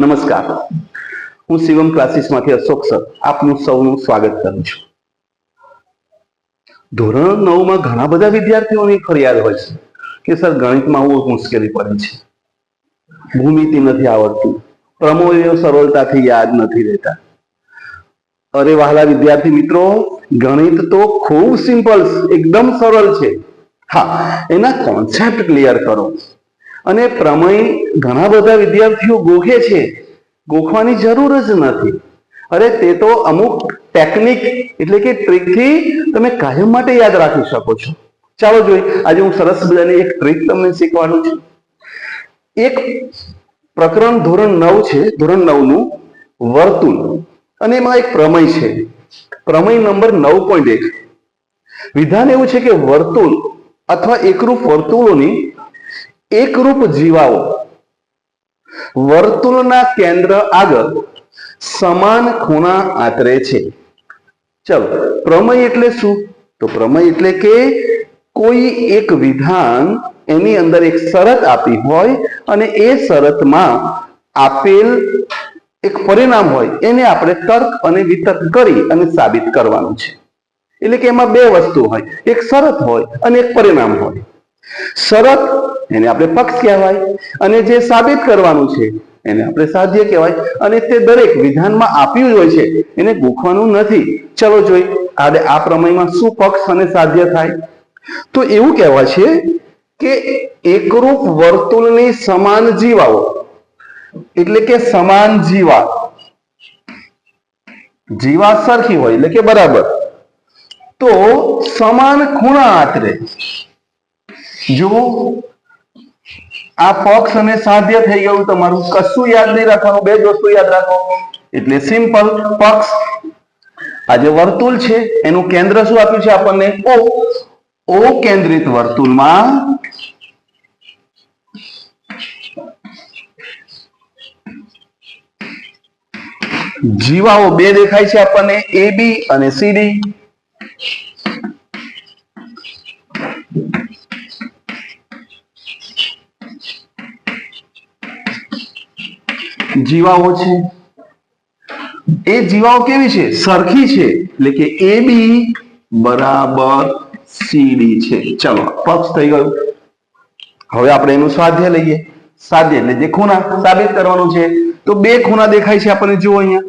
નમસ્કાર. હું શિવમ ક્લાસીસમાંથી અશોક સર. આપનું સૌનું સ્વાગત કરું છું. ધોરણ નવમાં ઘણા બધા વિદ્યાર્થીઓની ફરિયાદ હોય છે કે સર, ગણિતમાં બહુ મુશ્કેલી પડે છે. ભૂમિતિ નથી આવડતું. પ્રમોયો સરળતાથી યાદ નથી રહેતા. અરે વહાલા વિદ્યાર્થી મિત્રો, ગણિત તો ખૂબ સિમ્પલ, એકદમ સરળ છે. હા, એના કોન્સેપ્ટ ક્લિયર કરો. અને પ્રમેય ઘણા બધા વિદ્યાર્થીઓ ગોખે છે. ગોખવાની જરૂર જ નથી. અરે તે તો અમુક ટેકનિક એટલે કે ટ્રીકથી તમે કાયમ માટે યાદ રાખી શકો છો. ચાલો જોઈ આજે હું સરસ મજાની એક ટ્રીક તમને શીખવાનું છું. એક પ્રકરણ ધોરણ નવ છે, ધોરણ નવનું વર્તુળ. અને એમાં એક પ્રમેય છે. પ્રમેય નંબર નવ પોઈન્ટ એક. વિધાન એવું છે કે વર્તુળ અથવા એકરૂપ વર્તુળોની એકરૂપ જીવાઓ. વર્તુળના કેન્દ્ર આગળ સમાન ખૂણા આતરે છે. ચલો, પ્રમેય એટલે શું? તો પ્રમેય એટલે કે કોઈ એક વિધાન એની અંદર એક શરત આપી હોય અને એ શરતમાં આપેલ એક પરિણામ હોય, એને આપણે તર્ક અને વિતર્ક કરી અને સાબિત કરવાનું છે. એટલે કે એમાં બે વસ્તુ હોય, એક શરત હોય અને એક પરિણામ હોય. શરત એને આપણે પક્ષ કહેવાય અને જે સાબિત કરવાનું છે એને આપણે સાધ્ય કહેવાય અને તે દરેક વિધાનમાં આપ્યું જ હોય છે એને ગોખવાનું નથી. ચલો જોઈ આજે આ પ્રમેયમાં શું પક્ષ અને સાધ્ય થાય? તો એવું કહેવાય છે કે એકરૂપ વર્તુળની સમાન જીવાઓ, એટલે કે સમાન જીવા જીવા સરખી હોય, એટલે કે બરાબર. તો સમાન ખૂણા આતરે જો આ પક્ષ અને સાધ્ય થઈ ગયું તમારું. કશું યાદ નહીં રાખવાનું, બે જ વસ્તુ યાદ રાખો. એટલે સિમ્પલ પક્ષ. આ જે વર્તુળ છે, એનું કેન્દ્ર શું આપ્યું છે આપણને? ઓ ઓ કેન્દ્રિત વર્તુળમાં જીવાઓ બે દેખાય છે આપણને એ બી અને સીડી જીવાઓ છે. એ જીવાઓ કેવી છે? સરખી છે. એટલે કે એ બી બરાબર સીડી છે. ચલો પક્ષ થઈ ગયું. હવે આપણે એનું સ્વાધ્ય લઈએ. સાધ્ય એટલે જે ખૂણા સાબિત કરવાનું છે. તો બે ખૂણા દેખાય છે આપણને. જુઓ અહીંયા.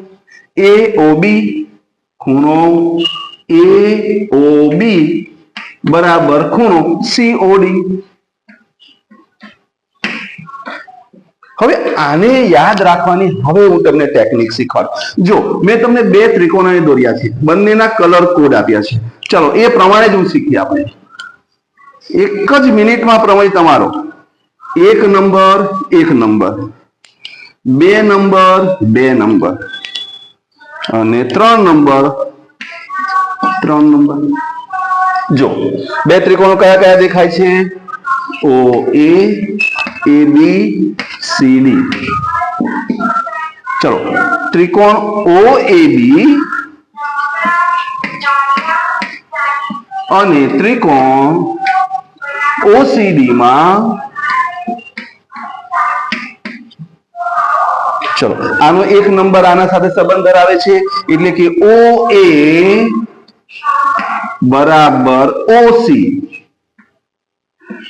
એ ઓ બી, ખૂણો એ ઓ બી, બરાબર ખૂણો સી હવે આને યાદ રાખવાની હવે હું તમને ટેકનિક શીખવાડું. જો, મેં તમને બે ત્રિકોણાને દોર્યા છે બંનેના કલર કોડ આપ્યા છે. ચલો, એ પ્રમાણે જ હું શીખી આપણે. એક જ મિનિટમાં પ્રમેય તમારો. એક નંબર એક નંબર. બે નંબર બે નંબર. અને ત્રણ નંબર. ત્રણ નંબર. જો, બે ત્રિકોણો કયા કયા દેખાય છે? ઓ, એ એ, બી સી ચલો, ત્રિકોણ ઓ બી અને ત્રિકોણ ઓસીડી માં ચલો, આનો એક નંબર આના સાથે સંબંધ ધરાવે છે, એટલે કે ઓ એ બરાબર ઓસી.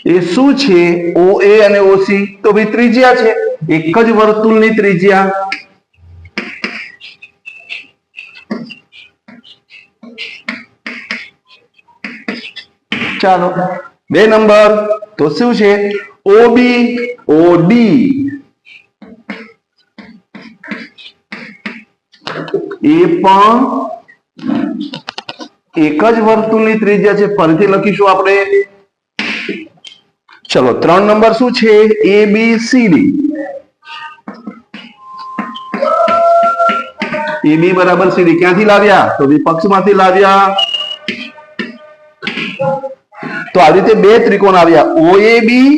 એ શું છે? ઓ એ અને ઓસી તો ભાઈ ત્રિજ્યા છે. એક જ વર્તુળની ત્રિજ્યા. ચાલો, બે નંબર. તો શું છે? ઓબી ઓડી એ પણ એક જ વર્તુળની ત્રિજ્યા છે. ફરીથી લખીશું આપણે. ચલો, ત્રણ નંબર શું છે? એ બી સી ડી એ બી બરાબર સી ડી ક્યાંથી લાવ્યા? તો વિપક્ષમાંથી લાવ્યા. તો આવી રીતે બે ત્રિકોણ આવ્યા. ઓ એ બી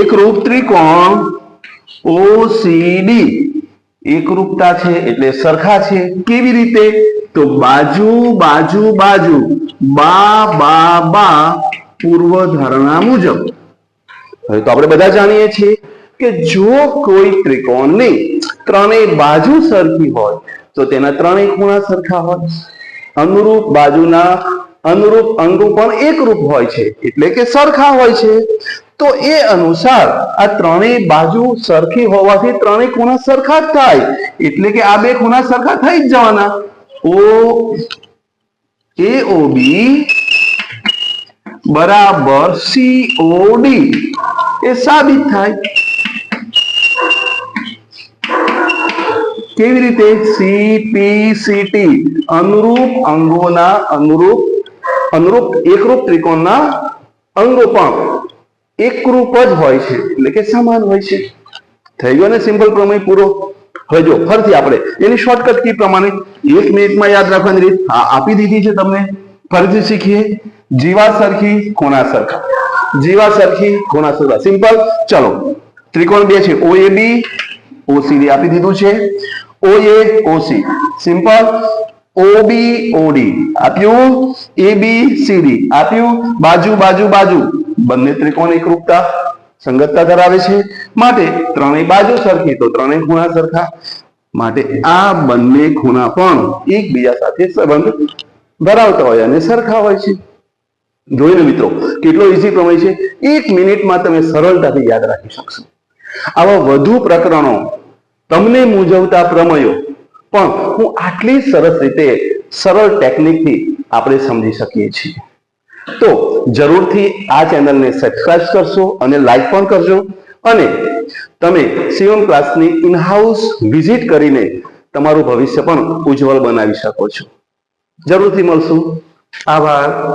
એક રૂપ ત્રિકોણ ઓસીડી એકરૂપતા છે એટલે સરખા છે. કેવી રીતે? તો બાજુ બાજુ બાજુ, બા બા બા, પૂર્વ ધારણા મુજબ. હવે તો આપણે બધા જાણીએ છીએ કે જો કોઈ ત્રિકોણની ત્રણેય બાજુ સરખી હોય, તો તેના ત્રણેય ખૂણા સરખા હોય. અનુરૂપ બાજુના અનુરૂપ અંગો પણ એકરૂપ હોય છે, એટલે કે સરખા હોય છે. તો એ અનુસાર આ ત્રણેય બાજુ સરખી હોવાથી ત્રણેય ખૂણા સરખા જ થાય, એટલે કે આ બે ખૂણા સરખા થઈ જ જવાના. ઓ બી બરાબર ડી. એ સાબિત થાય. કેવી રીતે? સીપીસીટી અનુરૂપ અંગોના અનુરૂપ અનુરૂપ એકરૂપ ત્રિકોણના અંગો પણ એકરૂપ જ હોય છે. એટલે કે સમાન હોય છે. થઈ ગયો ને સિમ્પલ પ્રમેય પૂરો? હવે જો ફરીથી આપણે એની શોર્ટકટ કી પ્રમાણે? એક મિનિટમાં યાદ રાખવાની રીત. આપી દીધી છે તમને. ફરીથી શીખીએ. જીવા સરખી ખૂણા સરખા જીવા સરખી ખૂણા સરખા સિમ્પલ ચલો. ત્રિકોણ બે છે. ઓ એ બી ઓસીડી આપી દીધું છે. O OC simple OB OD આપ્યું? એ બી સીડી આપ્યું? બાજુ બાજુ બાજુ. બંને ત્રિકોણ એકરૂપતા સંગતતા ધરાવે છે. માટે ત્રણેય બાજુ સરખી તો ત્રણેય ખૂણા સરખા. માટે આ બંને ખૂણા પણ એકબીજા સાથે સંબંધ ધરાવતા હોય અને સરખા હોય છે. જોઈને મિત્રો, કેટલો ઈઝી પ્રમેય છે. એક મિનિટમાં તમે સરળતાથી યાદ રાખી શકશો. આવા વધુ પ્રકરણો તમને મૂંઝવતા પ્રમેયો, પણ હું આટલી સરસ રીતે સરળ ટેકનિકથી આપણે સમજી શકીએ છીએ. તો જરૂરથી આ ચેનલને સબસ્ક્રાઇબ કરશો અને લાઈક પણ કરજો. અને તમે સીવમ ક્લાસની ઇનહાઉસ વિઝિટ કરીને તમારું ભવિષ્ય પણ ઉજ્જવળ બનાવી શકો છો. જરૂરથી મળશું. આભાર.